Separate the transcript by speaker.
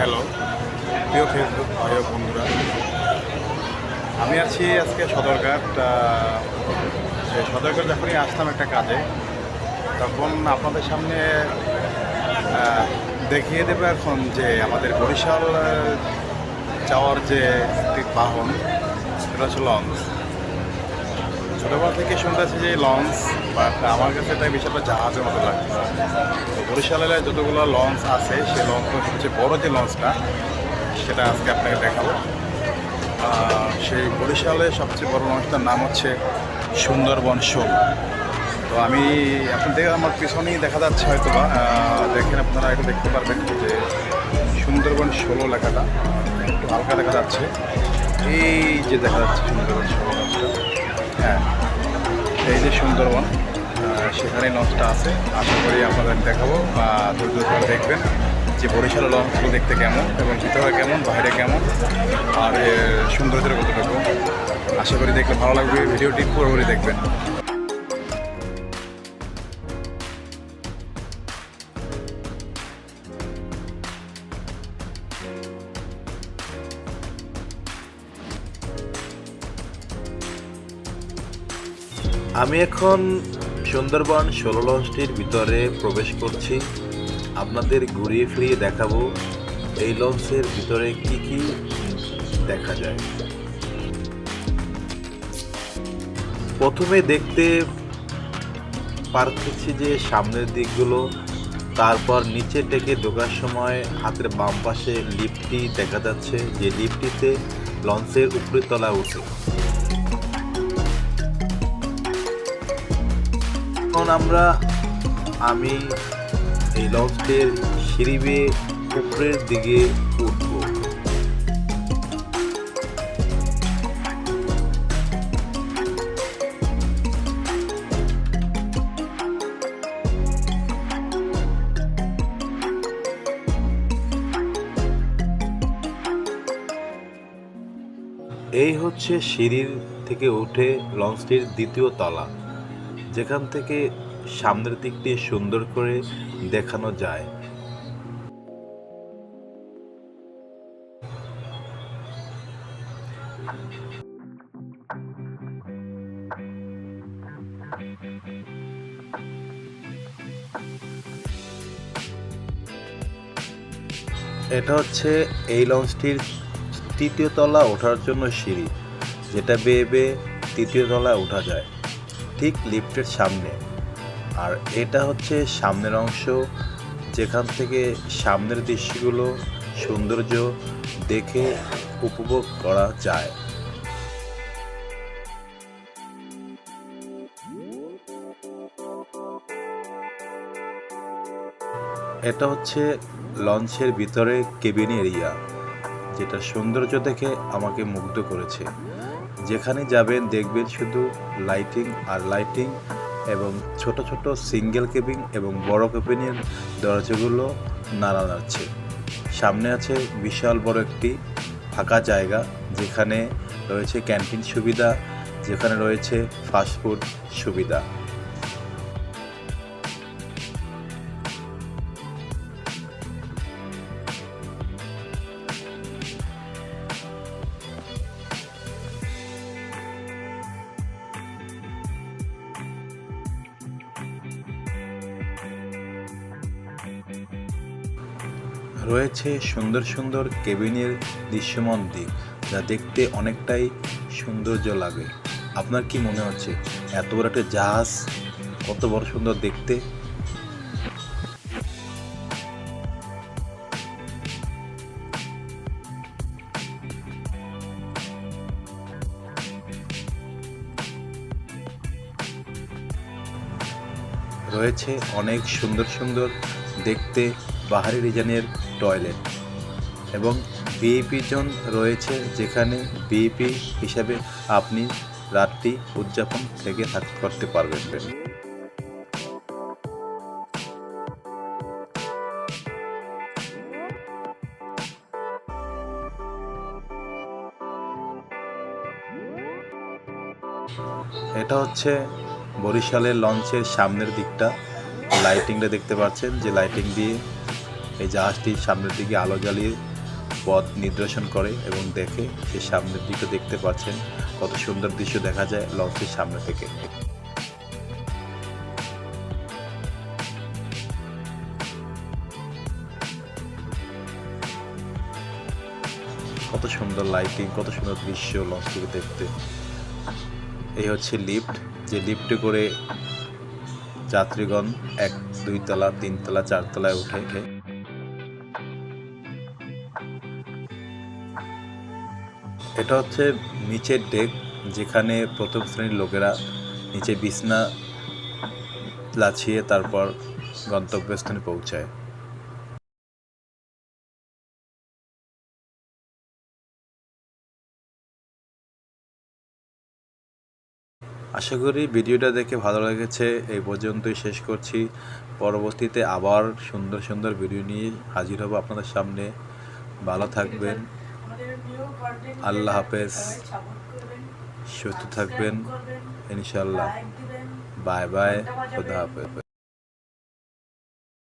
Speaker 1: Hello প্রিয় Facebook ভাই বন্ধুরা, আমি আছি আজকে সদরঘাট সদরঘাট যখনই আসতাম একটা কাজে, তখন আপনাদের সামনে দেখিয়ে দেবো এখন যে আমাদের বরিশাল যাওয়ার যে একটি বাহন, সেটা হচ্ছে লঞ্চ। ছোটোবেলা থেকে শুনতেছি যে লঞ্চ বাট আমার কাছে এটা বিষয়টা জাহাজের মতো লাগছে। তো বরিশালে যতগুলো লঞ্চ আছে, সেই লঞ্চের সবচেয়ে বড় যে লঞ্চটা, সেটা আজকে আপনাকে দেখাবো। সেই বরিশালে সবচেয়ে বড় লঞ্চটার নাম হচ্ছে সুন্দরবন শোল। তো আমি আপনি দেখে আমার পিছনেই দেখা যাচ্ছে হয়তো বা দেখেন আপনারা একটু দেখতে পারবেন যে সুন্দরবন ষোলো লেখাটা, একটু হালকা দেখা যাচ্ছে। এই যে দেখা যাচ্ছে সুন্দরবন ষোলো হ্যাঁ এই যে সুন্দরবন সেখানে লঞ্চটা আছে। আশা করি আপনাদের দেখাবো বা দূর দূর দেখবেন যে বরিশালের লঞ্চগুলো দেখতে কেমন এবং ভিতরে কেমন, বাইরে কেমন, আর সৌন্দর্যের কতটুকু। আশা করি দেখলে ভালো লাগবে, ভিডিওটি পুরোপুরি দেখবেন।
Speaker 2: আমি এখন সুন্দরবন ষোলো লঞ্চটির ভিতরে প্রবেশ করছি। আপনাদের ঘুরিয়ে ফিরিয়ে দেখাবো এই লঞ্চের ভিতরে কি কি দেখা যায়। প্রথমে দেখতে পারতেছি যে সামনের দিকগুলো, তারপর নিচে থেকে ঢোকার সময় হাতের বাম পাশে লিফটটি দেখা যাচ্ছে, যে লিফটটিতে লঞ্চের উপরের তলা উঠে। এখন আমরা, আমি, এই লঞ্চের সিঁড়ি উপরের দিকে উঠব। এই হচ্ছে সিঁড়ির থেকে উঠে লঞ্চটির দ্বিতীয় তলা। যেখান থেকে সামনের দিকটি সুন্দর করে দেখানো যায়। এটা হচ্ছে এই লঞ্চটির তৃতীয় তলা ওঠার জন্য সিঁড়ি, যেটা বেয়ে বেয়ে তৃতীয় তলায় ওঠা যায়। ঠিক লিফটের সামনে। আর এটা হচ্ছে সামনের অংশ, যেখান থেকে সামনের দৃশ্যগুলো, সৌন্দর্য দেখে উপভোগ করা যায়। এটা হচ্ছে লঞ্চের ভিতরে কেবিন এরিয়া, যেটা সৌন্দর্য দেখে আমাকে মুগ্ধ করেছে। যেখানে যাবেন দেখবেন শুধু লাইটিং আর লাইটিং এবং ছোট ছোট সিঙ্গেল কেবিন এবং বড় কেবিনের দরজাগুলো নাড়া নাড়ছে। সামনে আছে বিশাল বড় একটি ফাঁকা জায়গা যেখানে রয়েছে ক্যান্টিন সুবিধা, যেখানে রয়েছে ফাস্টফুড সুবিধা। রয়েছে সুন্দর সুন্দর কেবিনের দৃশ্যমান দিক, যা দেখতে অনেকটাই সৌন্দর্য লাগে। আপনার কি মনে হচ্ছে, এত বড় একটা জাহাজ, কত বড় সুন্দর দেখতে? রয়েছে অনেক সুন্দর সুন্দর দেখতে বাহারি ডিজাইনের টয়লেট এবং ভিআইপি জোন রয়েছে যেখানে ভিআইপি হিসাবে আপনি রাতটি উদযাপন থেকে থাক, করতে পারবেন। এটা হচ্ছে বরিশালের লঞ্চের সামনের দিকটা। লাইটিংটা দেখতে পাচ্ছেন যে লাইটিং দিয়ে এই জাহাজটি সামনের দিকে আলো জ্বালিয়ে পথ নির্দেশন করে এবং দেখে সে সামনের দিকে দেখতে পাচ্ছেন কত সুন্দর দৃশ্য দেখা যায় লঞ্চের সামনে থেকে। কত সুন্দর লাইটিং কত সুন্দর দৃশ্য লঞ্চ থেকে দেখতে। এই হচ্ছে লিফট যে লিফটে করে যাত্রীগণ এক দুইতলা তিনতলা চারতলায় উঠে। এটা হচ্ছে নিচের ডেক যেখানে প্রথম শ্রেণির লোকেরা নিচে বিছনা লাছিয়ে তারপর গন্তব্যস্থানে পৌঁছায়। আশা করি ভিডিওটা দেখে ভালো লেগেছে। এই পর্যন্তই শেষ করছি। পরবর্তীতে আবার সুন্দর সুন্দর ভিডিও নিয়ে হাজির হব আপনাদের সামনে। ভালো থাকবেন। আল্লাহ হাফেজ। সুস্থ থাকবেন। ইনশাল্লাহ বাই বাই। খুদা হাফেজ।